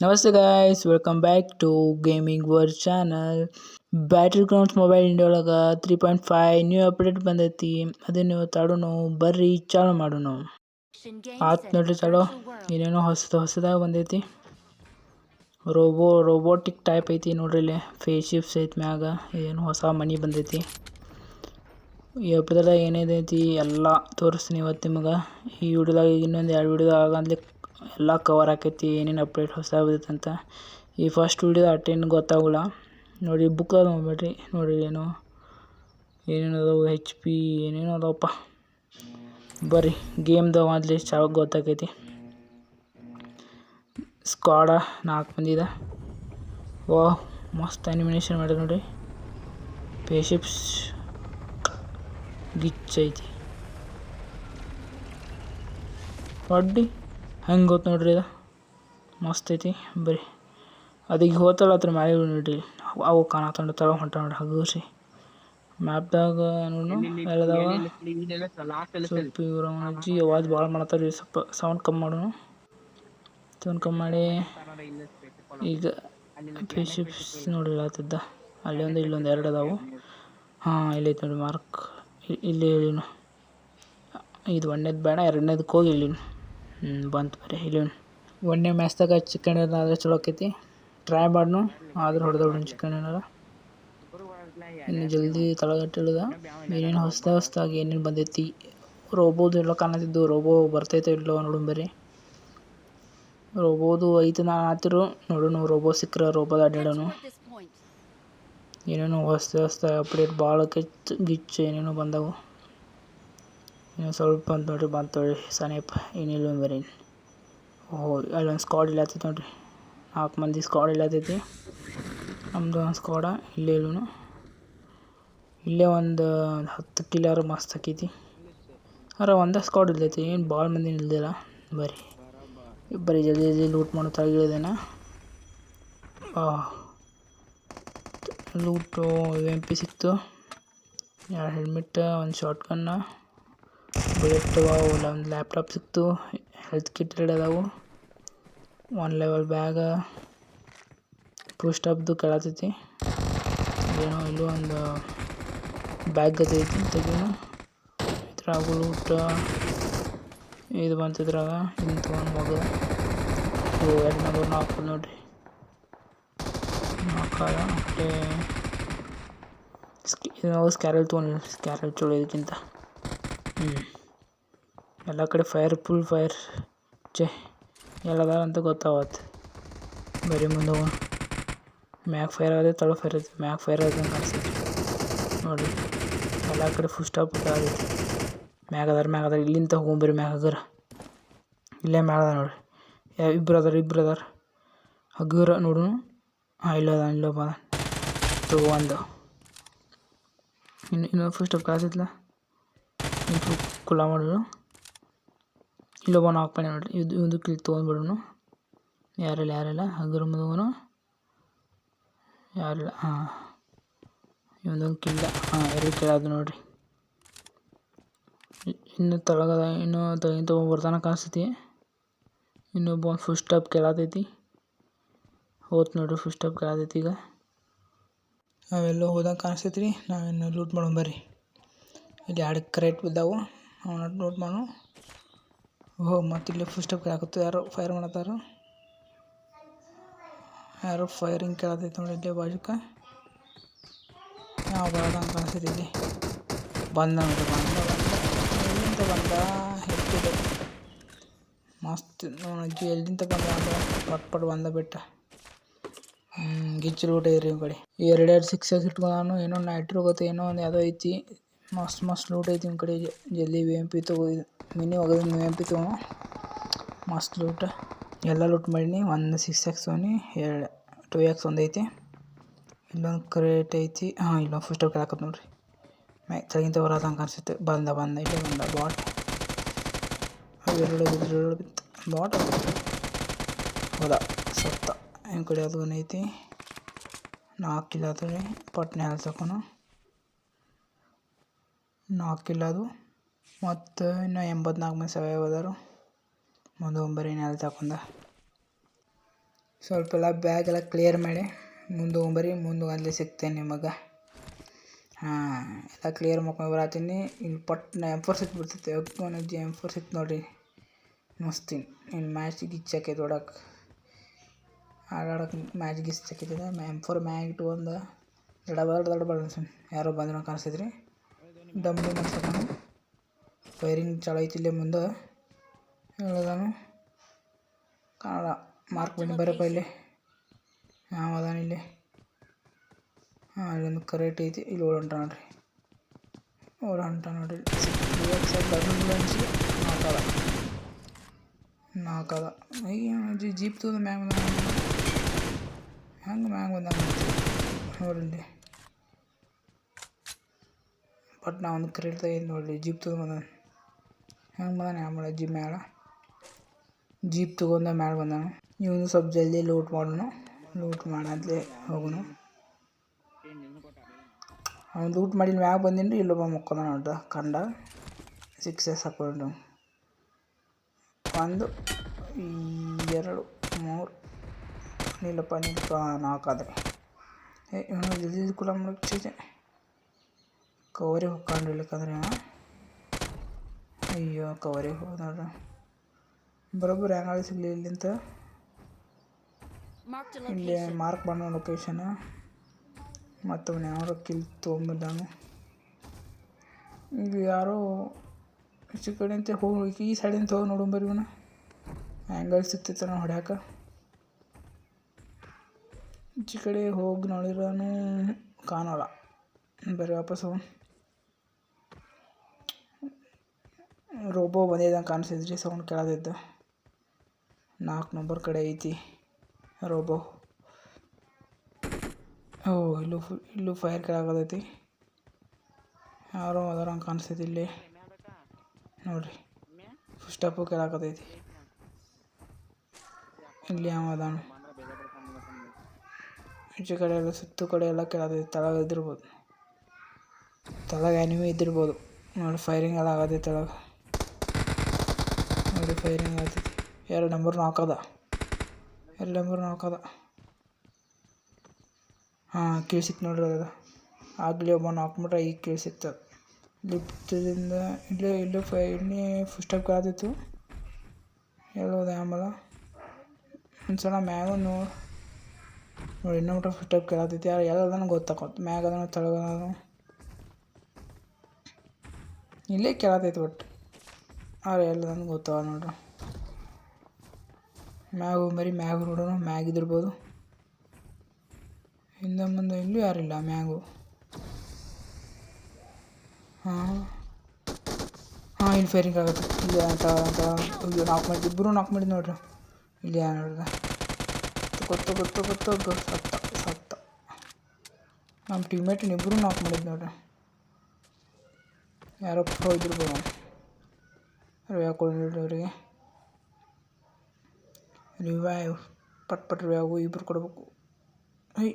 ನಮಸ್ತೆ guys welcome back to gaming war channel battlegrounds mobile India ಒಳಗೆ three point five new update ಬಂದೈತಿ. ಅದನ್ನು ತಾಡೋನು ಬರ್ರಿ, ಚಾಲು ಮಾಡೋಣ. ಆತ್ ನೋಡ್ರಿ ಚಾಲು. ಏನೇನೋ ಹೊಸದು ಹೊಸದಾಗಿ ಬಂದೈತಿ. ರೋಬೋ ರೋಬೋಟಿಕ್ ಟೈಪ್ ಐತಿ ನೋಡ್ರಿ ಇಲ್ಲಿ. ಫೇಸ್ ಶಿಪ್ಸ್ ಐತಿ ಮ್ಯಾಗ. ಏನು ಹೊಸ ಮನಿ ಬಂದೈತಿ. ಈ ಹಬ್ಬದಾಗ ಏನೇನೈತಿ ಎಲ್ಲ ತೋರಿಸ್ತೀನಿ ಇವತ್ತು ನಿಮಗೆ. ಈ ವಿಡಿಯೋದಾಗ ಇನ್ನೊಂದು ಎರಡು ವಿಡಿಯೋದಾಗ ಆಗಂದ್ಲಿ ಎಲ್ಲ ಕವರ್ ಆಕೈತಿ, ಏನೇನು ಅಪ್ಡೇಟ್ ಹೊಸ ಅಂತ. ಈ ಫಸ್ಟ್ ವಿಡಿಯೋದ ಅಟೆಂಡ್ ಗೊತ್ತಾಗಲ್ಲ. ನೋಡಿ ಬುಕ್ ನೋಡ್ಬೇಡ್ರಿ ನೋಡಿ ಏನು, ಏನೇನು ಅದಾವು ಹೆಚ್ ಪಿ ಏನೇನು ಅದಾವಪ್ಪ. ಬರ್ರಿ ಗೇಮ್ದು ಮೊದಲೇ ಚಾವಾಗ ಗೊತ್ತಾಕೈತಿ. ಸ್ಕ್ವಾಡ ನಾಲ್ಕು ಮಂದಿ ಇದೆ. ವಾ ಮಸ್ತ್ ಅನಿಮಿನೇಷನ್ ಮಾಡ್ಯಾರ ನೋಡಿ ಪೇಶಿಪ್ಸ್ ಗಿಚ್ ಐತಿ. ಹೊಡ್ಡಿ ಹೆಂಗೆ ಗೊತ್ತು ನೋಡ್ರಿ ಇದು? ಮಸ್ತ್ ಐತಿ. ಬರೀ ಅದೀಗ ಹೋತಲ್ಲ ಅದ್ರ ಮ್ಯಾಲೆ ನೋಡ್ರಿ. ಅವು ಕಾಣತ್ತಂಡು ತಳ ಹೊಂಟ ನೋಡ್ರಿ ಹಗುರ್ಸಿ ಮ್ಯಾಪ್ದಾಗ ನೋಡು ಅಜ್ಜಿ ಅವಾಜ್ ಭಾಳ ಮಾಡತ್ತಾರ ಸ್ವಲ್ಪ ಸೌಂಡ್ ಕಮ್ಮಿ ಮಾಡೋಣ ಸೌಂಡ್ ಕಮ್ಮಿ ಮಾಡಿ ಈಗ ಫಿಶಿಪ್ಸ್ ನೋಡಿ ಆತಿದ್ದ ಅಲ್ಲಿ ಒಂದು ಇಲ್ಲೊಂದು ಎರಡು ಅದಾವು. ಹಾಂ ಇಲ್ಲೈತೆ ನೋಡಿ ಮಾರ್ಕ್. ಇಲ್ಲಿ ಹೇಳಿನು. ಇದು ಒಂದನೇದು ಬೇಡ ಎರಡನೇದಕ್ಕೆ ಹೋಗಿ ಇಲ್ಲಿ ಹ್ಞೂ ಬಂತು ಬರೀ, ಇಲ್ಲಿ ಒಂದನೇ ಮ್ಯಾಚ್ದಾಗ ಚಿಕನ್ ಆದರೆ ಚಲೋ ಆಕೈತಿ. ಟ್ರೈ ಮಾಡ್ನು, ಆದ್ರೆ ಹೊಡೆದವ್ರು ಚಿಕನ್ ಏನಾರ ಇನ್ನು ಜಲ್ದಿ ತಳಗಟ್ಟಿಳಿದ ಏನೇನು ಹೊಸ್ದ ಹೊಸ್ದಾಗಿ ಏನೇನು ಬಂದೈತಿ. ರೋಬೋದು ಎಲ್ಲ ಕಾಣತಿದ್ದು ರೋಬೋ ಬರ್ತೈತೆ ಇಲ್ಲೋ ನೋಡೋಣ ಬರ್ರಿ ರೋಬೋದು ಐತೆ ನಾ ಆತಿರು ನೋಡೋಣ ರೋಬೋ ಸಿಕ್ಕರೆ ರೋಬೋದ ಅಡ್ಡಾಡೋನು ಏನೇನೋ ಹೊಸ್ದ ಹೊಸ್ತ ಅಪ್ಡೇಟ್ ಭಾಳ ಕಿಚ್ಚು ಗಿಚ್ಚು, ಏನೇನೋ ಬಂದವು. ಇನ್ನು ಸ್ವಲ್ಪ ಅಂತ ನೋಡ್ರಿ ಬಂತು ನೋಡ್ರಿ ಸನೇಪ್ ಏನಿಲ್ಲ ಬರೀ ಓಹೋ ಅಲ್ಲೊಂದು ಸ್ಕ್ವಾಡ್ ಇಲ್ಲತ್ತೈತಿ ನೋಡ್ರಿ. ನಾಲ್ಕು ಮಂದಿ ಸ್ಕ್ವಾಡ್ ಇಲ್ಲತ್ತೈತಿ ನಮ್ಮದು ಒಂದು ಸ್ಕ್ವಾಡ ಇಲ್ಲೇ ಇಲ್ಲೂ ಇಲ್ಲೇ ಒಂದು ಹತ್ತು ಕಿಲಾರು ಮಸ್ತ್ ಹಾಕೈತಿ ಅರ, ಒಂದೇ ಸ್ಕ್ವಾಡ್ ಇಲ್ಲೈತಿ ಏನು ಭಾಳ ಮಂದಿ ಇಲ್ದಿಲ್ಲ ಬರೀ. ಬರೀ ಜಲ್ದಿ ಜಲ್ದಿ ಲೂಟ್ ಮಾಡೋ ತಳಗಿಳಿದೇನ ಲೂಟು ಎಂ ಪಿ ಸಿಕ್ತು. ಎರಡು ಹೆಲ್ಮೆಟ್ ಒಂದು ಶಾರ್ಟ್ ಗನ್ನ ಅದಾವು ಒಂದು ಲ್ಯಾಪ್ಟಾಪ್ ಸಿಕ್ತು. ಹೆಲ್ತ್ ಕಿಟ್ ಎರಡು ಅದಾವು. ಒನ್ ಲೆವೆಲ್ ಬ್ಯಾಗ ಪುಸ್ಟಪ್ದು ಕೇಳತೈತಿ. ಏನೋ ಇಲ್ಲೂ ಒಂದು ಬ್ಯಾಗ್ ಅದೈತಿ ತೆಗಿಯೋಣ ಇದ್ರಾಗ ಊಟ ಇದು ಬಂತಿದ್ರಾಗ ಹಿಂಗೆ ತೊಗೊಂಡು ಮಗ ಎರಡು ನಂಬರ್ ನಾಲ್ಕು ನೋಡ್ರಿ. ನಾಲ್ಕಾರ ಮತ್ತೆ ನಾವು ಸ್ಕ್ಯಾರಲ್ ತೊಗೊಂಡು ಸ್ಕ್ಯಾರಲ್ ಚಲೋ ಇದಕ್ಕಿಂತ ಎಲ್ಲ ಕಡೆ ಫೈರ್ ಫುಲ್ ಫೈರ್ ಚೆ ಎಲ್ಲದಾರ ಅಂತ ಗೊತ್ತಾವತ್ತು ಬರೀ ಮುಂದೆ ಮ್ಯಾಗ ಫೈರ್ ಆಗದೆ ತಳ ಫೈರ್ ಐತಿ ಮ್ಯಾಗ ಫೈರ್ ಆದಂಗೆ ಕಾಣಿಸ್ತೈತಿ ನೋಡಿರಿ ಎಲ್ಲ ಕಡೆ ಫುಲ್ ಸ್ಟಾಪ್ ಆಗೈತಿ ಮ್ಯಾಗ ಅದಾರ ಮ್ಯಾಗ ಅದಾರ. ಇಲ್ಲಿಂದ ಹೋಗ್ಬರ್ರಿ ಮ್ಯಾಗ ಹಗರ ಇಲ್ಲೇ ಮ್ಯಾಗ ಅದ ನೋಡ್ರಿ. ಯಾವ ಇಬ್ರು ಅದಾರ ಇಬ್ರು ಅದಾರ. ಹಗುರ ನೋಡು ಹಾಂ ಇಲ್ಲ ಅದ ಇಲ್ಲ ಬದ ಒಂದು ಇನ್ನು, ಇನ್ನೊಂದು ಫಸ್ಟ್ ಸ್ಟಾಪ್ ಇನ್ನು ಕುಲ ಮಾಡೋದು. ಇಲ್ಲೊಬ್ಬ ನಾಲ್ಕು ನೋಡ್ರಿ. ಇದು ಒಂದು ಕಿಲ್ ತೊಗೊಂಡ್ಬಿಡೋನು. ಯಾರಿಲ್ಲ ಯಾರಿಲ್ಲ. ಹಗುರ ಮುದುವನು ಯಾರಿಲ್ಲ, ಹಾಂ. ಇವೊಂದೊಂದು ಕಿಲ್ಲ. ಹಾಂ, ಎರಡು ಕೇಳೋದು ನೋಡಿರಿ. ಇನ್ನು ತಳಗದ, ಇನ್ನು ತಗಿನ ಬರ್ತಾನೆ ಕಾಣಿಸ್ತೈತಿ ಇನ್ನೊಬ್ಬ ಫುಲ್ ಸ್ಟಾಪ್ ಕೇಳತೈತಿ. ಹೋತ್ ನೋಡ್ರಿ ಫುಲ್ ಸ್ಟಾಪ್ ಕೇಳತೈತಿ ಈಗ. ಅವೆಲ್ಲ ಹೋದಂಗೆ ಕಾಣಿಸ್ತೈತಿ ರೀ ನಾವಿನ್ನು ಲೂಟ್ ಮಾಡೋಣ ಬರ್ರಿ. ಇಲ್ಲಿ ಎರಡು ಕ್ರೇಟ್ ಬಿದ್ದಾವು. ಅವನ್ನ ನೋಟ್ ಮಾಡು. ಓ ಮತ್ತೆ ಇಲ್ಲಿ ಫಸ್ಟ್ ಸ್ಟಾಪ್ ಕೇಳಾಕತ್ತು ಯಾರೋ ಫೈರ್ ಮಾಡತ್ತಾರ. ಯಾರೋ ಫೈರಿಂಗ್ ಕೇಳತೈತೆ ನೋಡಿ ಇಲ್ಲಿ ಬಾಜುಕ. ನಾವು ಬರೋದಂಗೆ ಕಾಣಿಸ್ತೈತಿ ಬಂದ ನೋಡಿ, ಬಂದ ಎಲ್ಲಿಂದ ಬಂದ? ಹೆಚ್ಚಿದೆ ಮಸ್ತ್ ಅಜ್ಜಿ ಎಲ್ಲಿಂದ ಬಂದ ಪಟ್ ಪಟ್ ಬಂದ ಬಿಟ್ಟ. ಹ್ಞೂ ಐತ್ರಿ ಇವ್ ಕಡೆ. ಎರಡು ಎರಡು ಸಿಕ್ಸ್ ಎಕ್ಸ್ ಇಟ್ಕೊಂಡು ಏನೋ ನೈಟ್ರೋ ಗೊತ್ತು ಏನೋ ಒಂದು ಯಾವುದೋ ಐತಿ. ಮಸ್ತ್ ಮಸ್ತ್ ಲೂಟ್ ಐತಿ ನಿಮ್ಮ ಕಡೆ. ಜಲ್ದಿ ವಿ ಎಂ ಪಿ ತಗೋ ಮಿನಿ ಒಗದ ವಿ ಎಂ ಪಿ ತಗೋ. ಮಸ್ತ್ ಲೂಟ್ ಎಲ್ಲ ಲೂಟ್ ಮಾಡೀನಿ. ಒಂದು ಸಿಕ್ಸ್ ಎಕ್ಸ್ ತೊಗೊಂಡು, ಎರಡು ಟೂ ಎಕ್ಸ್ ಒಂದು ಐತಿ. ಇಲ್ಲೊಂದು ಕ್ರೇಟ್ ಐತಿ. ಹಾಂ, ಇಲ್ಲೊಂದು ಫಸ್ಟ್ ಕೇಳಾಕತ್ ನೋಡ್ರಿ. ಮ್ಯಾಗ ತೆಗಿಂತ ಬರೋದಂಗೆ ಅನ್ಸುತ್ತೆ. ಬಂದ ಬಂದ, ಇಲ್ಲ ಬಂದ ಬಾಟ್ ಬಿತ್ತು. ಬಾಟ್ ಹೋದ ಸತ್ತ. ನಿಮ್ಮ ಕಡೆ ಅದು ಐತಿ? ನಾಲ್ಕು ಕಿಲ್ಲ ಅದು ಪಟ್ನೆ ಹಾಲ್ಸಕೋಣ ನಾಲ್ಕು ಕಿಲ್ಲ ಅದು. ಮತ್ತು ಇನ್ನೂ ಎಂಬತ್ನಾಲ್ಕು ಮಂದಿ ಸಾವಯವ ಅದಾರು ಮುಂದೆ ಒಂಬರಿ ನೆಲ ತಕೊಂಡ ಸ್ವಲ್ಪ ಎಲ್ಲ ಬ್ಯಾಗ್ ಎಲ್ಲ ಕ್ಲಿಯರ್ ಮಾಡಿ, ಮುಂದೆ ಒಂಬರಿ ಮುಂದೆ ಅಲ್ಲಿ ಸಿಗ್ತೇನೆ ನಿಮಗೆ. ಹಾಂ, ಎಲ್ಲ ಕ್ಲಿಯರ್ ಮಾಡ್ಕೊಂಡು ಬರತ್ತೀನಿ ಇಲ್ಲಿ ನ ಎಂ ಫೋರ್ ಸಿಕ್ ಬಿಡ್ತೈತೆ. ಒಬ್ಬನಜ್ಜಿ ಎಂ ಫೋರ್ ಸಿಕ್ತು ನೋಡಿರಿ ಮಸ್ತಿನ್. ಇನ್ನು ಮ್ಯಾಚ್ ಗಿಚ್ ಹಾಕೈತೆ ಹೊಡಕ್ಕೆ ಆಡಾಡಕ್ಕೆ ಮ್ಯಾಚ್ ಗಿಚ್ ಹಾಕೈತದ ಎಂ ಫೋರ್ ಮ್ಯಾಗ್ ಇಟ್ಕೊಂಡು ದಡಬಡ ದಡಬಡ ಅನ್ಸನ್ ಯಾರೋ ಬಂದ್ರು ಕಾಣಿಸ್ತೈತ್ರಿ ಡಂಬಿ ಮಾಡ್ಸೋಣ ಫೈರಿಂಗ್ ಚಾಲು ಐತಿ ಇಲ್ಲೇ ಮುಂದೆ ಹೇಳೋದಾನು ಕಾಡ ಮಾರ್ಕ್ ಬನ್ನಿ ಬರಪ್ಪ ಇಲ್ಲಿ. ಯಾವ ಅದಾನ ಇಲ್ಲಿ. ಹಾಂ ಇಲ್ಲೊಂದು ಕರೆಕ್ಟ್ ಐತಿ. ಇಲ್ಲಿ ಓಡ್ ಹೊಂಟ ನೋಡ್ರಿ. ಓಡ್ ಹೊಂಟ ನೋಡ್ರಿ. ಅನ್ಸಿ ನಾಲ್ಕದ ನಾಲ್ಕದ ಜೀಪ್ ತೋದ ಮ್ಯಾಗ ಬಂದ ಹೆಂಗೆ ಮ್ಯಾಗ ಬಂದ ನೋಡ್ರಿ. ಬಟ್ ನಾ ಒಂದು ಕರೆಕ್ಟ್ ತೆಗೆದು ನೋಡಿ ಜೀಪ್ ತೊಗೊಂಡು ಬಂದ ಹೆಂಗೆ ಬಂದಾನೆ ಯಾವ ಮಾಡ ಜೀಪ್ ಮ್ಯಾಲ? ಜೀಪ್ ತೊಗೊಂಡ ಮ್ಯಾಲ ಬಂದಾನ. ಇವನು ಸ್ವಲ್ಪ ಜಲ್ದಿ ಲೂಟ್ ಮಾಡೋಣ ಲೂಟ್ ಮಾಡಂತಲೇ ಹೋಗೋಣ ಅವ್ನು ಲೂಟ್ ಮಾಡಿ ಮ್ಯಾಗ ಬಂದಿನಿ ರೀ ಇಲ್ಲೊಬ್ಬ ಮುಕ್ಕೊಂಡ ನೋಡ್ದ ಕಂಡ. ಸಿಕ್ಸಸ್ ಹಾಕೊಂಡು. ಒಂದು ಎರಡು, ಮೂರು. ನಿಲ್ಲಪ್ಪ ನಿಲ್ಲಪ್ಪ ನಾಲ್ಕು ಆದ್ರೆ. ಏ, ಇವನು ಜಲ್ದಿ ಕೂಡ ಮುಗಿಸಿದೆ ಕವರಿಗೆ ಹೋಗ್ಕೊಂಡು ಇಲ್ಲಕಂದ್ರೆ ಇವ ಅಯ್ಯೋ ಕವರೇ ಹೋದ ನೋಡ್ರಿ ಬರೋಬ್ಬರಿ ಹೆಂಗಾಳಿ ಸಿಗಲಿ ಇಲ್ಲಿಂತ. ಇಲ್ಲಿ. ಮಾರ್ಕ್ ಮಾಡೋ ಲೊಕೇಶನ್ ಮತ್ತು ಅವನು ಯಾರೋ ಕಿಲ್ ತೊಗೊಂಬಿದ್ದಾನು ಈಗ ಯಾರೋ ಹೆಚ್ಚು ಕಡೆ ಅಂತ ಹೋಗಿ ಈ ಸೈಡಿಂದ ಹೋಗಿ ನೋಡು ಬರೀ ಇವನು. ಆ್ಯಂಗಲ್ ಸಿಗ್ತಿತ್ತು ನಾವು ಹೊಡ್ಯಾಕ. ಹೆಚ್ಚು ಕಡೆ ಹೋಗಿ ನೋಡಿರೋನು ಕಾಣೋಲ್ಲ. ಬರೀ ವಾಪಸ್ ಹೋಗೋಣ ರೋಬೋ ಬಂದಿದ್ದಂಗೆ ಕಾಣಿಸಿದ್ರಿ, ಸೌಂಡ್ ಕೇಳೋದಿದ್ದು. ನಾಲ್ಕು ನಂಬರ್ ಕಡೆ ಐತಿ ರೋಬೋ. ಓ, ಇಲ್ಲೂ ಫು, ಇಲ್ಲೂ ಫೈರ್ ಕೆಳಗದೈತಿ. ಯಾರೋ ಹಂಗೆ ಕಾಣಿಸ್ತೈತಿ ಇಲ್ಲಿ. ನೋಡ್ರಿ ಸ್ಟೆಪ್ಪು ಕೆಳಕತೈತಿ ಇಲ್ಲಿ ಯಾವ ಅದಾನು. ಈಚೆ ಕಡೆ ಎಲ್ಲ, ಸುತ್ತು ಕಡೆ ಎಲ್ಲ ಕೆಳಗೈತಿ ತಳಗ ಇದ್ದಿರ್ಬೋದು. ತಳಗ ಎನಿಮಿ ಇದ್ದಿರ್ಬೋದು. ನೋಡಿ ಫೈರಿಂಗ್ ಎಲ್ಲ ಆಗತೈತಿ ತಳಗ. ನೋಡಿ ಫೈರಿಂಗ್ ಆಗ್ತೈತಿ ಎರಡು ನಂಬರ್ ನಾಲ್ಕದ ಎರಡು ನಂಬರ್ ನಾಲ್ಕದ ಹಾಂ ಕೇಳಿಸಿತ್ತು ಸಿಕ್ತು ನೋಡ್ರಿ ಅದ. ಆಗಲಿ ಒಬ್ಬ ನಾಲ್ಕು ಈಗ ಕೇಳಿಸಿತ್ತು ಸಿಕ್ತದ ಲಿಫ್ಟಿಂದ ಇಲ್ಲೇ ಇಲ್ಲೇ ಫೈ, ಇಲ್ಲಿ ಫಸ್ಟ್ ಸ್ಟೆಪ್ ಕಾದಿತ್ತು ಹೇಳೋದು ಆಮೇಲೆ? ಒಂದು ಸಲ ಮ್ಯಾಗ ನೋಡಿ ನೋಡಿ ಇನ್ನೂ ಮಟ್ಟ ಸ್ಟೆಪ್ ಕೇಳತ್ತೈತಿ ಯಾರು ಎಲ್ಲದನ ಮ್ಯಾಗ ಅದನ ತಳಗದ ಇಲ್ಲೇ ಕೇಳತೈತಿ ಒಟ್ಟು. ಅವ್ರು ನನಗೆ ಗೊತ್ತಾವ ನೋಡ್ರಿ. ಮ್ಯಾಗ ಬರೀ ಮ್ಯಾಗ ನೋಡೋಣ ಮ್ಯಾಗ ಇದಿರ್ಬೋದು ಹಿಂದೆ ಮುಂದೆ ಇಲ್ಲೂ ಯಾರಿಲ್ಲ ಮ್ಯಾಗು. ಹಾಂ. ಹಾಂ, ಇಲ್ಲಿ ಫೈರಿಂಗ್ ಆಗುತ್ತೆ. ಇಲ್ಲಿ ಅಂತ ಅಂತ. ಅಯ್ಯೋ ನಾಲ್ಕು ಮಾಡಿ ಇಬ್ಬರು ನಾಲ್ಕು ಮಾಡಿದ್ದು ನೋಡ್ರಿ. ಇಲ್ಲಿ ಯಾ ನೋಡ್ದೆ? ಗೊತ್ತು ಗೊತ್ತು ಗೊತ್ತು ಗೊತ್ತು. ಸತ್ತ ಸತ್ತ. ನಮ್ಮ ಟೀಮ್ಮೇಟ್ ಇಬ್ಬರು ನಾಕ್ ಮಾಡಿದ್ದು ನೋಡ್ರಿ. ಯಾರೋ ಪ್ರೋ ಇದ್ದಿರ್ಬೋದು. ರಿವ್ಯಾ ಕೊಡ್ರಿ ಅವರಿಗೆ. ರಿವೈವ್ ಪಟ್ ಪಟ್ ರಿವ್ಯಾವು ಇಬ್ರು ಕೊಡಬೇಕು. ಐ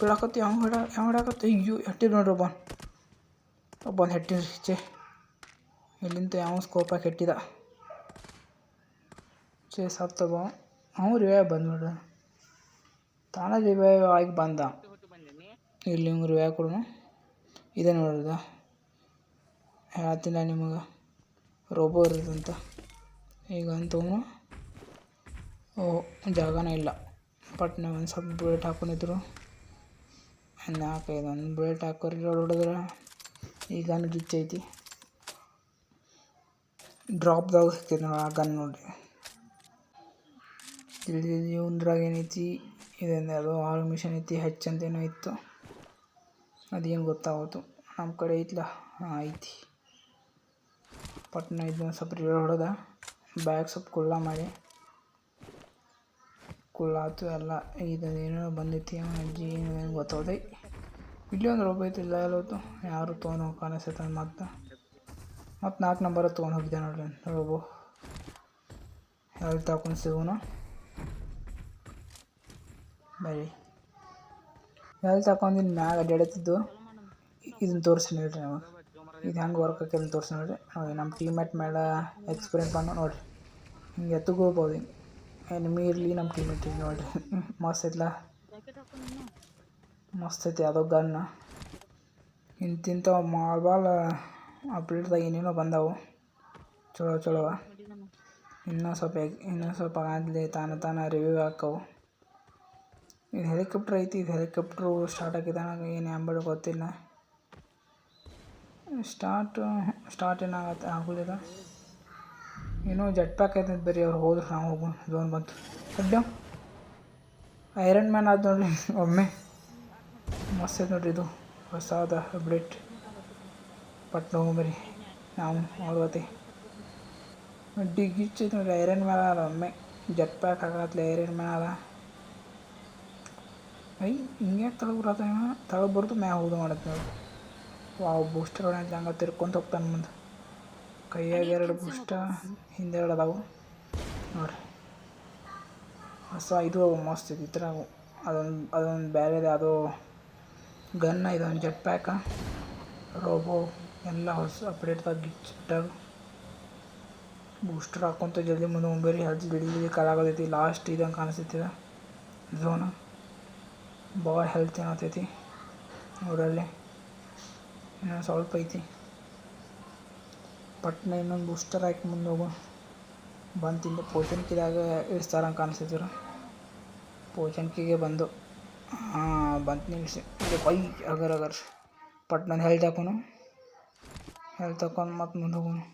ಬಿಡಾಕತ್ತಿ ಯಾವ ಹಿಡ ಯಾವ ಹಿಡಾಕತ್ತಿ? ಅಯ್ಯೋ ಹೆಟ್ಟಿರ್ ನೋಡ್ರಿ ಒಬ್ಬ ಒಬ್ಬನ್ ಹೆಟ್ಟಿರ್ ಚೇ ಇಲ್ಲಿಂದ ಯಾವ ಸ್ಕೋಪ್ ಹಾಕಿ ಹೆಟ್ಟಿದ ಚೇ ಸತ್ತವ ಅವನು ರಿವೈವ್ ಬಂದು ನೋಡ್ರಿ. ತಾನೇ ರಿವೈವ್ ಆಗಿ ಬಂದ. ಇಲ್ಲಿ ಹಿಂಗೆ ರಿವೈವ್ ಕೊಡೋಣ ಇದೆ ನೋಡ್ರದ ಹೇಳ್ತಿಲ್ಲ ನಿಮಗೆ. ರೋಬೋ ಇರೋದಂತ. ಈಗ ಓ, ಜಾಗನೇ ಇಲ್ಲ. ಪಟ್ನೆ ಒಂದು ಸ್ವಲ್ಪ ಬುಲೆಟ್ ಹಾಕೊಂಡಿದ್ರು. ನಾಲ್ಕೈದು ಒಂದು ಬುಲೆಟ್ ಹಾಕೋರಿ ಹೊಡೆದ್ರೆ ಈ ಗನ್ ಗಿಚ್ಚೈತಿ ಡ್ರಾಪ್ದಾಗ ಸಿಕ್ತೈತೆ ನೋಡಿ ಆ ಗನ್ ನೋಡ್ರಿ ಇಲ್ಲಿ ಇವಂದ್ರಾಗ ಏನೈತಿ, ಇದೊಂದು ಯಾವುದೋ ಆಲ್ ಮಿಷನ್ ಐತಿ ಹೆಚ್ ಅಂತ ಏನೋ ಇತ್ತು. ಅದೇನು ಗೊತ್ತಾಗೋತು ನಮ್ಮ ಕಡೆ ಐತ್ಲ? ಹಾಂ, ಐತಿ. ಪಟ್ನ ಇದನ್ನ ಸ್ವಲ್ಪ ರಿವರ್ ಹೊಡೆದ ಬ್ಯಾಗ್ ಸ್ವಲ್ಪ ಕುಳ್ಳ ಮಾಡಿ. ಕುಳ್ಳಾತು ಎಲ್ಲ ಇದೇನೋ ಬಂದೈತಿ ಅಜ್ಜಿ ಏನು ಗೊತ್ತಾಗೋದೈ ಇಲ್ಲಿ ಒಂದು ರೂಪಾಯಿ ಐತಿ, ಇಲ್ಲ ಎಲ್ಲ ಹೋಯ್ತು ಯಾರು ತೊಗೊಂಡು ಹೋಗಿ ಕಾಣಿಸ್ತೈತೆ ಮತ್ತೆ. ಮತ್ತು ನಾಲ್ಕು ನಂಬರ್ ತೊಗೊಂಡು ಹೋಗಿದ್ದೆ ನೋಡ್ರಿ ರೋಬೋ. ಹೆಲ್ತ್ ತಗೊಂಡು ಸಿಗೋನು? ಬರೀ. ಎಲ್ಲಿ ಇಲ್ಲಿ ಮ್ಯಾಗ ಅಡ್ಡಾಡತ್ತಿದ್ದು ಇದನ್ನು ತೋರಿಸಿ ನೋಡ್ರಿ ನಾವು ಇದು ಹೆಂಗೆ ವರ್ಕ್ ಆಕೈತೆ ತೋರಿಸಿ ನೋಡಿರಿ ನೋಡಿ, ನಮ್ಮ ಟೀಮೇಟ್ ಮೇಲೆ ಎಕ್ಸ್ಪೀರಿಯನ್ಸ್ ಬಂದು ನೋಡಿರಿ ಹಿಂಗೆ ಎತ್ತಗೋಬೋದು ಹಿಂಗೆ. ಎನಿಮಿ ಇರಲಿ ನಮ್ಮ ಟೀಮೇಟ್ ಇರಲಿ ನೋಡಿರಿ ಮಸ್ತ್ ಐತ್ಲ? ಮಸ್ತ್ ಐತಿ ಅದು ಗನ್ ಇಂತಿಂಥ ಮಾರ್ಬಾಲ್, ಅಪ್ಡೇಟ್ದಾಗ ಏನೇನೋ ಬಂದಾವು. ಚಲೋ ಚಲೋ. ಇನ್ನೂ ಸ್ವಲ್ಪ ಇನ್ನೂ ಸ್ವಲ್ಪ ಆಗಲಿ, ತಾನು ತಾನು ರಿವ್ಯೂ ಹಾಕವು. ಇದು ಹೆಲಿಕಾಪ್ಟರ್ ಐತಿ, ಇದು ಹೆಲಿಕಾಪ್ಟ್ರು ಸ್ಟಾರ್ಟ್ ಆಗಿದ್ದಾನ ಏನು ಎಂಬುದು ಗೊತ್ತಿಲ್ಲ. ಸ್ಟಾರ್ಟ್ ಸ್ಟಾರ್ಟ್ ಏನಾಗತ್ತೆ? ಆಗುದಿಲ್ಲ. ಏನೋ ಜಟ್ ಪ್ಯಾಕ್ ಐತೆ ಬರೀ ಅವ್ರು ಹೋದ್ರು, ನಾವು ಹೋಗೋಣ. ಝೋನ್ ಬಂತು. ಅಡ್ಡ ಐರನ್ ಮ್ಯಾನ್ ಆದ ನೋಡ್ರಿ ಒಮ್ಮೆ. ಮಸ್ತ್ ಐತೆ ನೋಡ್ರಿ ಇದು. ಹೊಸಾದ ಅಪ್ಡೇಟ್. ಬಟ್ ಹೋಗ್ಬರಿ ನಾವು ಗಿಚ್ ಐತೆ ನೋಡ್ರಿ. ಐರನ್ ಮ್ಯಾನ್ ಅದ ಒಮ್ಮೆ. ಜೆಟ್ ಪ್ಯಾಕ್ ಆಗತ್ಲೆ ಐರನ್ ಮ್ಯಾನ್ ಅದ ಐ, ಹಿಂಗೆ ತಳಗೆ ಬರತ್ತ ತಳಗೆ ಬರ್ದು ಮ್ಯಾಗ ಹೋದ ಮಾಡತ್ತೆ ನೋಡಿ ವಾವ್ ಬೂಸ್ಟರ್ ಹೊಡೆಯಂತ ಹಂಗ ತಿರ್ಕೊಂತ ಹೋಗ್ತಾನೆ ಮುಂದೆ. ಕೈಯಾಗ ಎರಡು ಬೂಸ್ಟರ್ ಹಿಂದೆ ಎರಡು ಅದಾವು. ನೋಡ್ರಿ. ಹೊಸ ಇದು ಮಸ್ತ್ ಐತಿ ಈ ಥರ ಅದೊಂದು ಅದೊಂದು ಬೇರೆದೆ ಅದು ಗನ್ನ ಇದೊಂದು ಜೆಟ್ ಪ್ಯಾಕ ರೋಬೋ ಎಲ್ಲ ಹೊಸ ಅಪ್ಡೇಟ್ದಾಗ ಗಿಚ್ಚಿಟ್ಟಾಗ ಬೂಸ್ಟರ್ ಹಾಕೊಂತ ಜಲ್ದಿ ಮುಂದೆ ಮುಂಬೇರಿ. ಹೆಲ್ತ್ ಜಲ್ದಿ ಜಲ್ದಿ ಕಾಲಾಗತೈತಿ ಲಾಸ್ಟ್ ಇದಂಗೆ ಕಾಣಿಸ್ತೈತಿ ಝೋನ ಭಾಳ ಹೆಲ್ತ್ ಏನಾಗ್ತೈತಿ ಅವರಲ್ಲಿ ಇನ್ನೊಂದು ಸ್ವಲ್ಪ ಐತಿ. ಪಟ್ನ ಇನ್ನೊಂದು ಬೂಸ್ಟರ್ ಹಾಕಿ ಮುಂದೆ ಹೋಗು. ಬಂತಿಂದ ಪೋಚನ್ಕಿದಾಗ ಇಳಿಸ್ತಾರ ಕಾಣಿಸ್ತಿದ್ರು ಪೋಚನ್ಕಿಗೆ ಬಂದು, ಹಾಂ, ಬಂತು ನಿಮಿಷ ಕೈ ಅಗರ್ ಅಗರ್ ಪಟ್ನ ಹೆಲ್ತ್ ಹಾಕೋನು. ಹೆಲ್ತ್ ಹಾಕೊಂಡು ಮತ್ತೆ ಮುಂದೆ ಹೋಗೋನು.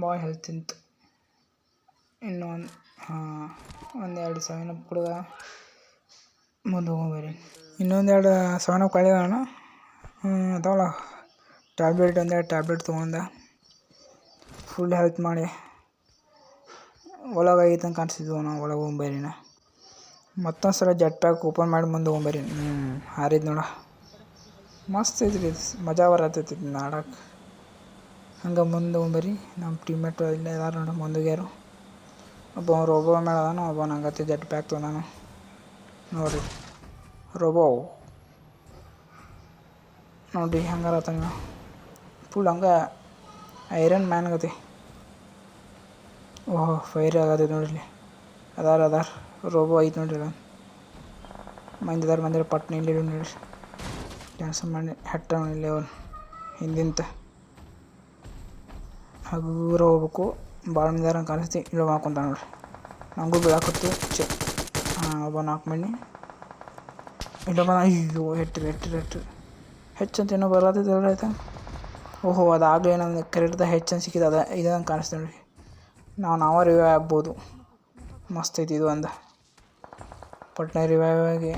ಭಾಳ ಹೆಲ್ತ್ ತಿಂತು ಒಂದು, ಹಾಂ ಒಂದೆರಡು ಸೆವೆನ್ ಅಪ್ ಕುಡ್ದ ಮುಂದೆ ಹೋಗ್ಬೇರಿ ಇನ್ನೊಂದೆರಡು ಸೆವೆನ್ ಅಪ್ ಅದಾವಲ್ಲ ಟ್ಯಾಬ್ಲೆಟ್ ಅಂದೆ ಟ್ಯಾಬ್ಲೆಟ್ ತೊಗೊಂಡೆ. ಫುಲ್ ಹೆಲ್ತ್ ಮಾಡಿ. ಒಳಗೆ ಐತೆ ಅಂತ ಕಾಣಿಸ್ತಿದ್ವು ನಾವು, ಒಳಗೆ ಹೋಗ್ಬೇರಿನ ಮತ್ತೊಂದು ಸಲ ಜೆಟ್ ಪ್ಯಾಕ್ ಓಪನ್ ಮಾಡಿ ಮುಂದೆ ಹೋಗ್ಬೇರಿ ಹ್ಞೂ ಹಾರಿದ್ ನೋಡ. ಮಸ್ತ್ ಐತ್ರಿ ಮಜಾ ಬರತ್ತೈತಿ ಇದನ್ನ ಆಡಕ್ಕೆ ಹಂಗೆ ಮುಂದೆ ಹೋಗ್ಬೇರಿ ನಮ್ಮ ಟೀಮೇಟು ಇಲ್ಲೇ ಇದಾರೆ ನೋಡಿ, ಮುಂದೋಗ್ಯಾರು. ಒಬ್ಬ ರೋಬೋ ಮೇಲೆ ಅದಾನ, ಒಬ್ಬ ನಂಗತ್ತೆ ಜೆಟ್ ಪ್ಯಾಕ್ ತೊಗೊಂಡಾನು. ನೋಡಿರಿ. ರೋಬೋ ನೋಡಿರಿ ಹಂಗಾರ ಆತಂಗ. ಫುಲ್ ಹಂಗೆ ಐರನ್ ಮ್ಯಾನ್ ಆಗತಿ. ಓಹೋ ಫೈರ್ ಆಗತೈತಿ ನೋಡಿರಿ. ಅದಾರ ಅದಾರ. ರೋಬೋ ಐತೆ ನೋಡಿರಿ ಮಂದಿದಾರ ಮಂದಿರ ಪಟ್ನ ಇಲ್ಲಿ ನೋಡಿರಿ. ಕ್ಯಾನ್ಸಲ್ ಮಾಡಿ ಹೆಟ್ಟ ಇಲ್ಲಿ ಅವನು. ಹಿಂದಿಂತ. ಹಗೂರ ಹೋಗ್ಬೇಕು. ಭಾಳ ಮಂದಿದಾರ ಕಾಣಿಸ್ತಿ. ಇಳು ಮಾಡ್ಕೊಂತ ನೋಡ್ರಿ. ನಂಗೂ ಬೀಳಾಕತ್ತು ಚೆ ಒಬ್ಬ ನಾಲ್ಕು ಮಣ್ಣಿ ಇಲ್ಲೊಬ್ಬ ಅಯ್ಯೋ ಹೆಟ್ರಿ ಹೆಟ್ರಿ ಹೆಟ್ರಿ ಹೆಚ್ಚಂತ ಏನೋ ಬರತ್ತೈತೆ ಆಯ್ತಾ. ಓಹೋ, ಅದಾಗಲೇ ನನ್ನ ಕರೆಕ್ಟ್ದಾಗ ಹೆಚ್ಚಂತ ಸಿಕ್ಕಿದ. ಅದ ಇದಂಗೆ ಕಾಣಿಸ್ತು ನೋಡಿ ನಾವು ನಾವ ರಿವೈವ್ ಆಗ್ಬೋದು. ಮಸ್ತ್ ಐತಿ ಇದು ಅಂದ. ಪಟ್ನೆ ರಿವೈವ್ ಆಗಿ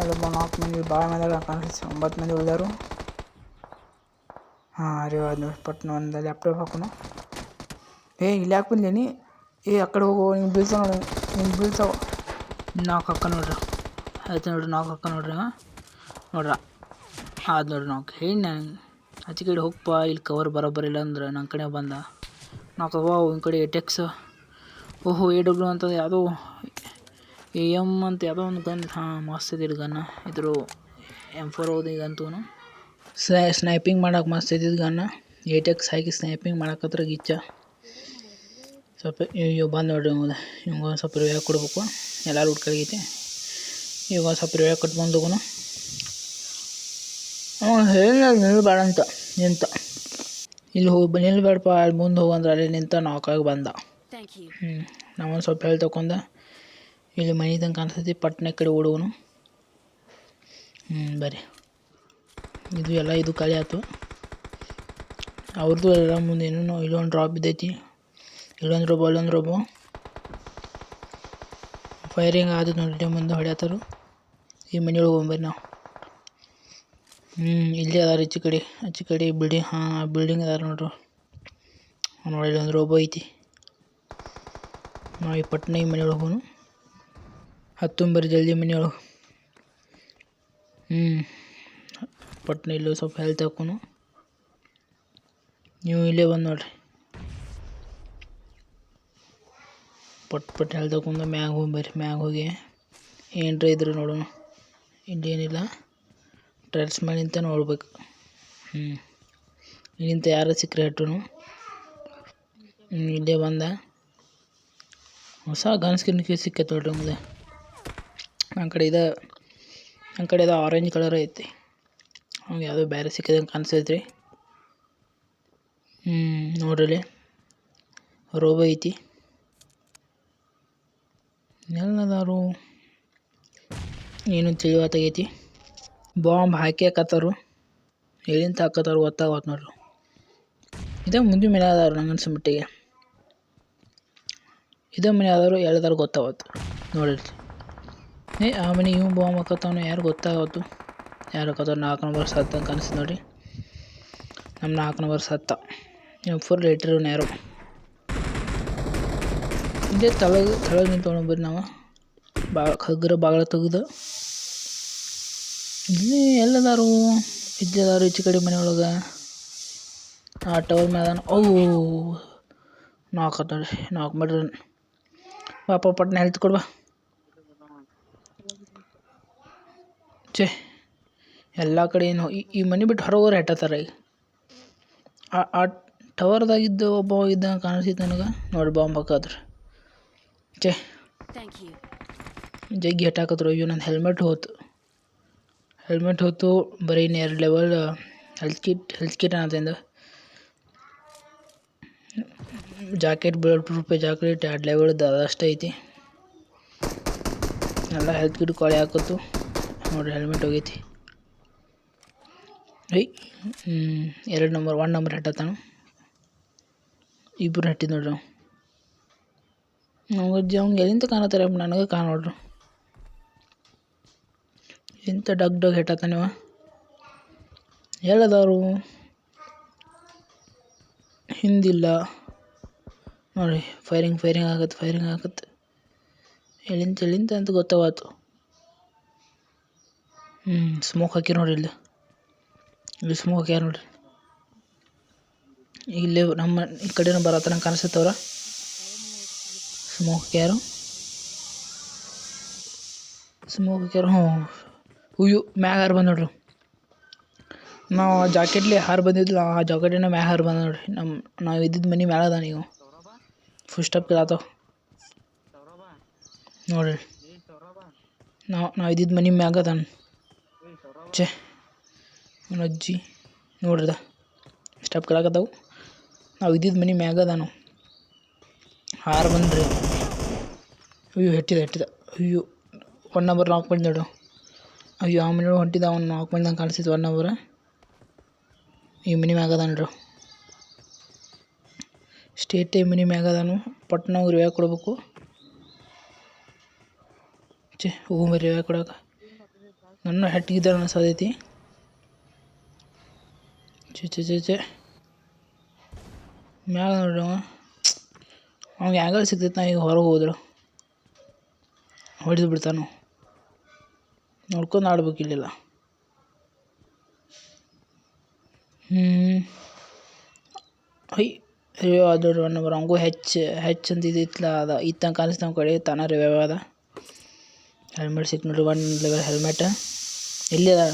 ಅಲ್ಲೊಬ್ಬ ನಾಲ್ಕು ಮಂದಿ ಭಾಳ ಮಂದಿ ಕಾಣಿಸ್ತು ಒಂಬತ್ತು ಮಂದಿ ಉಳಿದಾರು. ಹಾಂ ರಿವೈವ್ ನೋಡಿ ಪಟ್ನ ಒಂದು ಲ್ಯಾಪ್ಟಾಪ್ ಹಾಕೋಣ ಏ, ಇಲ್ಲಿ ಯಾಕೆ ಬಂದೇನಿ ಏ, ಆ ಕಡೆ ಹೋಗು, ನಿಂಗೆ ಬೀಳ್ತಾವ ನೋಡಿ. ನಿಂಗೆ ಬೀಳ್ತಾವ ನಾಲ್ಕು ಹಾಕ ನೋಡ್ರಿ. ಆಯ್ತು ನೋಡ್ರಿ ನಾಲ್ಕು ಹಾಕ ನೋಡ್ರಿ ನೋಡ್ರ. ಆದ್ ನೋಡ್ರಿ ನಾವು ಹೇಳಿ ಆಚೆ ಕಡೆ ಹೋಗಪ್ಪ ಇಲ್ಲಿ ಕವರ್ ಬರೋಬ್ಬರ ಇಲ್ಲ ಅಂದ್ರೆ ನನ್ನ ಕಡೆ ಬಂದ. ನಾವು ಕವ ಒಂದು ಕಡೆ ಟೆಕ್ಸ್ ಓಹೋ ಎ ಡಬ್ಲ್ಯೂ ಅಂತ ಯಾವುದೋ ಎ ಎಂ ಅಂತ ಯಾವುದೋ ಒಂದು ಗನ್, ಹಾಂ ಮಸ್ತ್ ಇದ್ದಿದ್ದು ಇದು ಗನ್ನ. ಇದ್ರ ಎಂ ಫೋರ್ ಹೌದು ಈಗ ಅಂತೂ ಸ್ನೈ ಸ್ನೈಪಿಂಗ್ ಮಾಡೋಕೆ ಮಸ್ತ್ ಇದ್ದಿದ್ದು ಗನ್ನ. ಏಟೆಕ್ಸ್ ಹಾಕಿ ಸ್ನೈಪಿಂಗ್ ಮಾಡಕತ್ರ ಗಿಚ್ಚ. ಸ್ವಲ್ಪ ಇವ್ ಬಂದು ನೋಡ್ರಿ ಇವಾಗ ಇವಾಗ ಸ್ವಲ್ಪ ರಿವ್ಯೂ ಕೊಡ್ಬೇಕು. ಎಲ್ಲರೂ ಊಟ ಕಳಿಗೈತಿ ಇವಾಗ ಸ್ವಲ್ಪ ರಿವ್ಯೂ ಕೊಟ್ಟು ಬಂದು ಅವ ಹೇಳಿಲ್ಲ ನಿಲ್ಬೇಡ ಅಂತ ನಿಂತ. ಇಲ್ಲಿ ಹೋಗಿ ನಿಲ್ಬೇಡಪ್ಪ ಅಲ್ಲಿ ಮುಂದೆ ಹೋಗಂದ್ರೆ ಅಲ್ಲಿ ನಿಂತ ನಾಲ್ಕಾಗಿ ಬಂದ. ಹ್ಞೂ ನಾವೊಂದು ಸ್ವಲ್ಪ ಹೇಳಿ ತಕೊಂಡ ಇಲ್ಲಿ ಮನೆ ತನಕ ಅನ್ಸತಿ ಪಟ್ನೆ ಕಡೆ ಓಡುವನು ಹ್ಞೂ ಬರ್ರಿ. ಇದು ಎಲ್ಲ ಇದು ಖಾಲಿ ಆಯ್ತು. ಅವ್ರದ್ದು ಎಲ್ಲ ಮುಂದೆ ಏನೋ ಇಲ್ಲೊಂದು ಡ್ರಾಪ್ ಇದ್ದೈತಿ ಇಲ್ಲೊಂದು ರೋಬೋ ಅಲ್ಲೊಂದು ರೋಬೋ ಫೈರಿಂಗ್ ಆದ ನೋಡಿ ಮುಂದೆ ಹೊಡ್ಯಾತಾರು. ಈ ಮನೆಯೊಳಗೆ ಹೋಗ್ಬರ್ರಿ ನಾವು. ಇಲ್ಲೇ ಅದಾರ ಈಚೆ ಕಡೆ, ಆಚೆ ಕಡೆ ಬಿಲ್ಡಿಂಗ್ ಹಾಂ ಬಿಲ್ಡಿಂಗ್ ಅದಾರ ನೋಡ್ರಿ. ನೋಡಿ ಒಂದು ರೋಬೋ ಐತಿ. ನಾವು ಈ ಪಟ್ನ ಈ ಮನೆಯೊಳಗೆ ಹೋಗೋಣ. ಹತ್ತೊಂಬರಿ ಜಲ್ದಿ ಮನೆಯೊಳಗೆ. ಹ್ಞೂ ಪಟ್ನ ಇಲ್ಲೂ ಸ್ವಲ್ಪ ಹೆಲ್ತ್ ಹಾಕೋನು ನೀವು ಇಲ್ಲೇ ಬಂದು ನೋಡ್ರಿ. ಪಟ್ ಪಟ್ ಹೆಲ್ತ್ ಹಾಕೊಂಡು ಮ್ಯಾಗ ಹೋಗಿ ಬರ್ರಿ, ಮ್ಯಾಗ ಹೋಗಿ. ಏನರ ಇದ್ರೆ ನೋಡೋಣ. ಇಲ್ಲಿ ಟ್ರೈಲ್ಸ್ ಮೇಲೆ ನಿಂತ ನೋಡ್ಬೇಕು. ಹ್ಞೂ ಇಲ್ಲಿಂದ ಯಾರು ಸಿಕ್ಕರೆ ಹಟ್ಟನು ಇಲ್ಲೇ ಬಂದ. ಹೊಸ ಗನ್ ಸ್ಕಿನ್ ಸಿಕ್ಕೈತೆ ನೋಡ್ರಿ ಮುಂದೆ ನನ್ನ ಕಡೆ ಇದು. ನನ್ನ ಕಡೆ ಇದು ಆರೆಂಜ್ ಕಲರ್ ಐತಿ. ಅವ್ನಿಗೆ ಯಾವುದೋ ಬೇರೆ ಸಿಕ್ಕಿದಂಗೆ ಕಾಣಿಸ್ತೈತ್ರಿ ಹ್ಞೂ ನೋಡ್ರಿ ರೋಬ ಐತಿ. ಎಲ್ಲದಾರು ಏನು ತಿಳಿವತ್ತಾಗೈತಿ ಬಾಂಬ್ ಹಾಕ್ಯಾಕತ್ತಾರು. ಎಲ್ಲಿಂದ ಹಾಕತ್ತಾರು ಗೊತ್ತಾಗತ್ತೆ ನೋಡ್ರಿ. ಇದೇ ಮುಂದಿನ ಮನೆ ಅದಾರು ನಂಗೆ ಅನ್ಸೋ ಮಟ್ಟಿಗೆ ಇದೇ ಮನೆ ಆದವರು ಎಳ್ದಾರು ಗೊತ್ತಾಗತ್ತೆ ನೋಡಿರಿ. ಏ, ಆ ಮನೆ ಇವ್ ಬಾಂಬ್ ಹಾಕತ್ತವನು ಯಾರು ಗೊತ್ತಾಗತ್ತು ಯಾರು ಹಾಕತ್ತವ್ರು ನಾಲ್ಕು ನಂಬರ್ ಸತ್ತ ಅಂತ ಅನಿಸ್ತು ನೋಡಿ ನಮ್ಮ ನಾಲ್ಕು ನಂಬರ್ ಸತ್ತ. ನೀವು ಫುಲ್ ಇಟ್ಟಿರೋನು ಯಾರು. ಇದೇ ತಳಗ ತಳಗ ನಿಂತ್ಕೊಂಡು ಬರ್ರಿ ನಾವು. ಬಾ ಹಗ್ಗರ ಬಾಗಿಲ ತೆಗ್ದು. ಇಲ್ಲಿ ಎಲ್ಲದಾರು ಇದ್ದದಾರು ಈಚೆ ಕಡೆ ಮನೆ ಒಳಗೆ ಆ ಟವರ್ ಮೇಲೆ ಅವು ನಾಲ್ಕು ನೋಡ್ರಿ ನಾಲ್ಕು ಮಾಡ್ರಿ. ಪಾಪ ಪಟ್ನ ಹೆಲ್ತ್ ಕೊಡ್ಬಾ ಛೇ ಎಲ್ಲ ಕಡೆ ಏನು ಈ ಮನೆ ಬಿಟ್ಟು ಹೊರಗೋರು ಹೆಟ್ಟತ್ತಾರ ಈಗ. ಆ ಟವರ್ದಾಗಿದ್ದು ಒಬ್ಬ ಇದ್ದ ಕಾಣಿಸಿತ್ತು ನನಗೆ. ನೋಡಿ ಬಾಂಬ್ ಹಾಕಾದ್ರೆ. you. ಜಗ್ಗಿ ಹೆಟ್ಟಾಕತ್ರು ಅಯ್ಯೋ ನನ್ನ ಹೆಲ್ಮೆಟ್ ಹೋತು. ಹೆಲ್ಮೆಟ್ ಹೊತ್ತು ಬರೀ near level health kit health kit ಅನ್ನೋದ್ರಿಂದ jacket bullet proof jacket ಎರಡು ಲೆವೆಲ್ದು ಅದಷ್ಟೇ ಐತಿ. ಎಲ್ಲ ಹೆಲ್ತ್ ಕಿಟ್ ಕೊಳೆ ಹಾಕತ್ತು. ನೋಡಿರಿ ಹೆಲ್ಮೆಟ್ ಹೋಗೈತಿ. ಐ ಎರಡು ನಂಬರ್ ಒನ್ ನಂಬರ್ ಹೆಟ್ಟತ್ತಾನು ಇಬ್ಬರು ಹಟ್ಟಿದ್ ನೋಡ್ರಿ ನಾವು ಅವ್ನಿಗೆ ಎಲ್ಲಿಂದ ಕಾಣತ್ತಾರೆ? ನನಗೆ ಕಾಣ ಇಂಥ ಡಗ್ ಡಗ್ ಹೇಟತ್ತಾನಿವ ನೀವು? ಹೇಳದವರು ಹಿಂದಿಲ್ಲ. ನೋಡಿ ಫೈರಿಂಗ್ ಫೈರಿಂಗ್ ಆಗತ್ತೆ ಫೈರಿಂಗ್ ಆಗತ್ತೆ. ಎಳಿಂತ ಎಳಿಂತ ಅಂತ ಗೊತ್ತಾವಾತು ಹ್ಞೂ ಸ್ಮೋಕ್ ಹಾಕಿ ನೋಡಿ ಇಲ್ಲಿ. ಇಲ್ಲಿ ಸ್ಮೋಕ್ ಹಾಕ್ಯಾರ ನೋಡಿ ಇಲ್ಲಿ ನಮ್ಮ ಈ ಕಡೆನೂ ಬರತ್ತನ ಕಾಣಿಸ್ತವ್ರ ಸ್ಮೋಕ್ ಹಾಕ್ಯಾರು. ಸ್ಮೋಕ್ ಹಾಕ್ಯಾರ ಹ್ಞೂ ಹುಯ್ಯು, ಮ್ಯಾಗ ಹಾರು ಬಂದು ನೋಡ್ರಿ. ನಾವು ಜಾಕೆಟ್ಲಿ ಹಾರು ಬಂದಿದ್ಲ ಆ ಜಾಕೆಟಿನ ಮ್ಯಾಗ ಹಾರು ಬಂದ ನೋಡ್ರಿ. ನಮ್ಮ ನಾವು ಇದ್ದಿದ್ದು ಮನೆ ಮ್ಯಾಲ ಅದ ನೀವು. ಫುಲ್ ಸ್ಟೆಪ್ ಕೇಳತ್ತಾವ ನೋಡ್ರಿ. ನಾವು ನಾವು ಇದ್ದಿದ್ದು ಮನೆ ಮ್ಯಾಗ ಅದಾನ. ನನ್ನ ಅಜ್ಜಿ. ನೋಡ್ರಿದ ಸ್ಟೆಪ್ ಕೇಳಕತ್ತಾವು ನಾವು ಇದ್ದಿದ್ದು ಮನೆ ಮ್ಯಾಗ ಅದಾನು ಹಾರು ಬಂದ್ರಿ. ಅಯ್ಯೋ ಹೆಟ್ಟಿದ ಹೆಟ್ಟಿದ. ಅಯ್ಯೋ ಒನ್ ನಂಬರ್ ನಾಲ್ಕು ಮಂದಿ ನೋಡು ಅಯ್ಯೋ, ಆ ಮನೆ ಹೊಂಟಿದ ಅವ್ನು ನಾಲ್ಕು ಮಂದಿ ನಂಗೆ ಅವರ. ಈ ಮನೆ ಮ್ಯಾಗ ಅದ ನೋಡ್ರಿ ಸ್ಟೇಟ್ ಮನೆ ಮ್ಯಾಗ ಅದಾನು. ಪಟ್ನ ಅವ್ರು ರಿವ್ಯಾ ಕೊಡ್ಬೇಕು. ಛೇ ಹೋಗಿ ರಿವ್ಯಾ ಕೊಡಕ್ಕೆ ನನ್ನ ಹೆಟ್ಟಿಗಿದ್ದಾರೆ ಅನ್ಸೋದೈತಿ ಛೇ ಛೇ ಛೇ ಛೇ. ಮ್ಯಾಗ ನೋಡ್ರಿ ಅವ. ಅವ್ನಿಗೆ ಆ್ಯಂಗಲ್ ಸಿಗ್ತೈತೆ, ನಾ ಈಗ ಹೊರಗೆ ಹೋದ್ರು ಹೊಡೆದು ಬಿಡ್ತಾನು. ನೋಡ್ಕೊಂಡು ಆಡ್ಬೇಕು ಇಲ್ಲೆಲ್ಲ. ಹ್ಞೂ ಅಯ್ಯೋ ಅದು ಒನ್ ನಂಬರ್ ಹಂಗೂ ಹೆಚ್ಚು ಹೆಚ್ಚು ಅಂತ ಇದಿತ್ತಲ್ಲ ಅದ ಇತ್ತಂಗೆ ಕಾಣಿಸ್ತ ನಮ್ಮ ಕಡೆ ತಾನೇ ರಿವ್ಯೂ ಅದ ಹೆಲ್ಮೆಟ್ ಸಿಕ್ ನೋಡ್ರಿ ಒನ್ ಲೆವೆಲ್ ಹೆಲ್ಮೆಟ್ ಎಲ್ಲಿ ಅದ?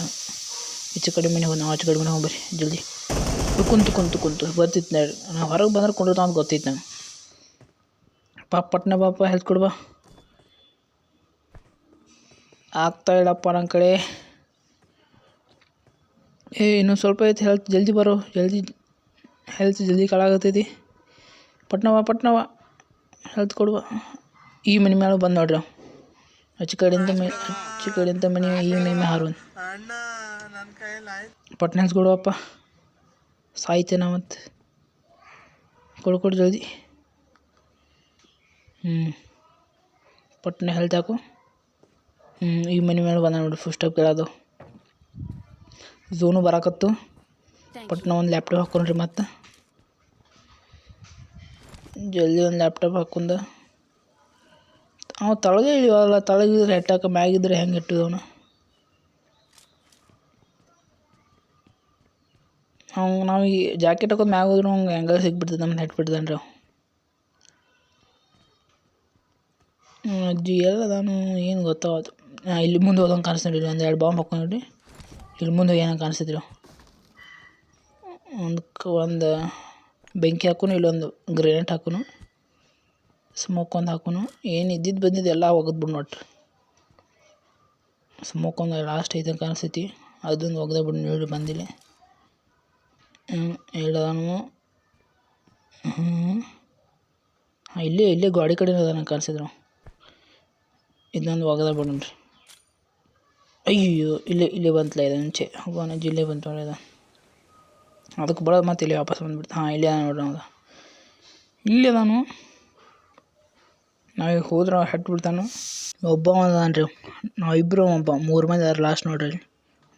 ಈಚೆ ಕಡೆ ಮನೆ ಹೋಗಿ ನಾವು ಆಚೆ ಕಡೆ ಮನೆ ಜಲ್ದಿ. ಕುಂತು ಕುಂತು ಕುಂತು ಬರ್ತಿತ್ತು ನೋಡಿ ಹೊರಗೆ ಬಂದ್ರೆ ಕೊಂಡಿರ್ತಾವ ಅಂತ ಗೊತ್ತಿತ್ತು ನಂಗೆ. ಪಾಪ, ಪಟ್ನೆ ಪಾಪ ಹೆಲ್ತ್ ಕೊಡ್ಬಾ ಆಗ್ತಾ ಇಲ್ಲಪ್ಪ ನನ್ನ ಕಡೆ. ಏ ಇನ್ನೂ ಸ್ವಲ್ಪ ಐತೆ ಹೆಲ್ತ್ ಜಲ್ದಿ ಬರೋ, ಜಲ್ದಿ ಹೆಲ್ತ್ ಜಲ್ದಿ ಕಾಳಾಗತ್ತೈತಿ ಪಟ್ನವ ಪಟ್ನವ ಹೆಲ್ತ್ ಕೊಡುವ. ಈ ಮನೆ ಮೇಲೆ ಬಂದು ನೋಡ್ರಿ ಆಚೆ ಕಡೆಯಿಂದ ಮನೆ ಹಚ್ಚ ಕಡೆಯಿಂದ ಮನೆ, ಈ ಮನೆ ಮೇಲೆ ಹಾರು ಪಟ್ನ ಹೆಲ್ತ್ ಕೊಡುವಪ್ಪ. ಸಾಯ್ತೇನ ಮತ್ತು ಕೊಡು ಕೊಡು ಜಲ್ದಿ. ಹ್ಞೂ ಪಟ್ನ ಹೆಲ್ತ್ ಹಾಕು. ಹ್ಞೂ ಈ ಮನೆ ಮೇಲೆ ಬಂದ ನೋಡಿ ಫಸ್ಟ್ ಸ್ಟಾಪ್ ಕೇಳೋದು ಝೂನು ಬರಾಕತ್ತು. ಬಟ್ ನಾ ಒಂದು ಲ್ಯಾಪ್ಟಾಪ್ ಹಾಕೊಂಡ್ರಿ ಮತ್ತೆ. ಜಲ್ದಿ ಒಂದು ಲ್ಯಾಪ್ಟಾಪ್ ಹಾಕೊಂಡ. ಅವ ತಳಗೆ ಇಳಿವಲ್ಲ ತಳಗಿದ್ರೆ ಹೆಟ್ಟಾಕ ಮ್ಯಾಗಿದ್ರೆ ಹೆಂಗೆ ಇಟ್ಟಿದವನು? ಅವ್ನು ನಾವು ಈ ಜಾಕೆಟ್ ಹಾಕೋದು ಮ್ಯಾಗ ಹೋದ್ರು ಅವ್ಗೆ ಹೆಂಗ ಸಿಗ್ಬಿಡ್ತದೆ ನಮ್ಗೆ ಹೆಟ್ ಬಿಡ್ತಾನೆ ಅವ. ಹ್ಮ್, ಅಜ್ಜಿ ಎಲ್ಲದಾನು ಏನು ಗೊತ್ತಾವತ್ತು ಇಲ್ಲಿ ಮುಂದೆ ಹೋದಂಗೆ ಕಾಣಿಸ್ತಾನೆ ಒಂದು ಎರಡು ಬಾಂಬ್ ಹಾಕೊಂಡ್ರಿ ಇಲ್ಲಿ ಮುಂದೆ ಏನಂಗೆ ಕಾಣಿಸ್ತಿದ್ರು. ಒಂದು ಒಂದು ಬೆಂಕಿ ಹಾಕೋನು ಇಲ್ಲೊಂದು ಗ್ರೆನೇಟ್ ಹಾಕೋನು ಸ್ಮೋಕ್ ಒಂದು ಹಾಕೋನು. ಏನು ಇದ್ದಿದ್ದು ಬಂದಿದ್ದು ಎಲ್ಲ ಒಗೆದ್ಬಿಡ್ ನೋಟ್ರಿ ಸ್ಮೋಕ್ ಒಂದು ಲಾಸ್ಟ್ ಐತೆ ಕಾಣಿಸ್ತೈತಿ. ಅದೊಂದು ಒಗ್ದೆ ಬಿಡು ನೋಡಿ ಬಂದಿಲ್ಲ. ಹೇಳದನು ಇಲ್ಲೇ ಇಲ್ಲೇ ಗಾಡಿ ಕಡೆ ಅದ ಕಾಣಿಸಿದ್ರು ಇದನ್ನೊಂದು ಒಗದ ಬಿಡ್ರಿ ಅಯ್ಯೋ ಇಲ್ಲೇ ಇಲ್ಲೇ ಬಂತಲ್ಲ ಇದು ಮುಂಚೆ. ಹೋಗೋಣ ಜಿಲ್ಲೆ ಬಂತು ನೋಡಿದ ಅದಕ್ಕೆ ಬರೋದು ಮತ್ತೆ ಇಲ್ಲಿ ವಾಪಸ್ ಬಂದ್ಬಿಡ್ತು. ಹಾಂ, ಇಲ್ಲೇ ನೋಡ್ರಿ ಅವಾಗ ಇಲ್ಲೇ ನಾನು ನಾವೀಗ ಹೋದ್ರೆ ಹೆಟ್ ಬಿಡ್ತಾನು ಒಬ್ಬ ರೀ. ನಾವಿಬ್ಬರು ಒಬ್ಬ. ಮೂರು ಮಂದಿ ಅದಾರ ಲಾಸ್ಟ್ ನೋಡ್ರಿ.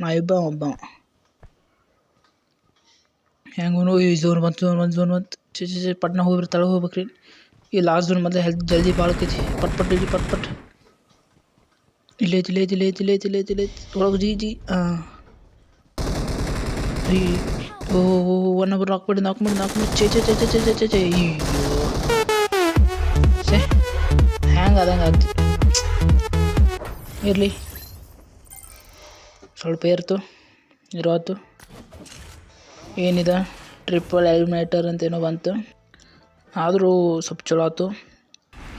ನಾವಿಬ್ಬ ಒಬ್ಬ. ಹೆಂಗೂ ಈ ಝೋನ್ ಬಂತು ಜೋನ್ ಬಂತು ಜೋನ್ ಬಂತು. ಚಿ ಚಿ ಚಿ ಪಟ್ನ ಹೋಗ್ರಿ ತಳಗೆ ಹೋಗ್ಬೇಕ್ರಿ. ಈ ಲಾಸ್ಟ್ ಜೋನ್ ಮೊದಲು ಹೆಲ್ತ್ ಜಲ್ದಿ ಭಾಳ ಪಟ್ ಪಟ್ ಇಲ್ಲಿ ಪಟ್ ಪಟ್. ಇಲ್ಲೇ ಐತಿ ಇಲ್ಲೇ ಐತಿ ಇಲ್ಲೇ ಐತಿ ಇಲ್ಲೇ ಐತಿ ಇಲ್ಲೇ ಐತಿ ಇಲ್ಲೇ ಐತಿ ಒಳಗೆ ಜಿ ಜಿ ಹಾಂ ರೀ ಓ ಒನ್ ಅವರ್ ಮಾಡಿ ನಾಲ್ಕು ಮಾಡಿ ಚೇ ಚೇ ಚೇ ಚೇ ಚೇ ಚೇ ಚೇ ಚೇ ಸೇ ಹ್ಯಾಂಗೆ ಆದಂಗೆ ಆಗ್ತಿ ಇರಲಿ ಸ್ವಲ್ಪ ಏರ್ತು, ಇರೋತು. ಏನಿದೆ? ಟ್ರಿಪಲ್ ಎಲಿಮಿನೇಟರ್ ಅಂತೇನೋ ಬಂತು. ಆದರೂ ಸ್ವಲ್ಪ ಚಲೋ ಆಯ್ತು.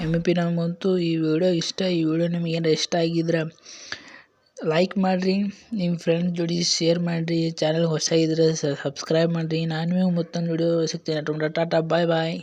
ಎಂ ಪಿ ನಮಗಂತೂ ಈ ವಿಡಿಯೋ ಇಷ್ಟ, ಈ ವಿಡಿಯೋ ನಿಮ್ಗೆ ಏನಾರ ಇಷ್ಟ ಆಗಿದ್ರೆ ಲೈಕ್ ಮಾಡಿರಿ ನಿಮ್ಮ ಫ್ರೆಂಡ್ ಜೋಡಿ ಶೇರ್ ಮಾಡಿರಿ ಚಾನಲ್ ಹೊಸ ಇದ್ರೆ ಸಬ್ಸ್ಕ್ರೈಬ್ ಮಾಡಿರಿ. ನಾನು ಮತ್ತೊಂದು ವಿಡಿಯೋ ಸಿಗ್ತೀನಿ. ಟಾಟಾ ಬಾಯ್ ಬಾಯ್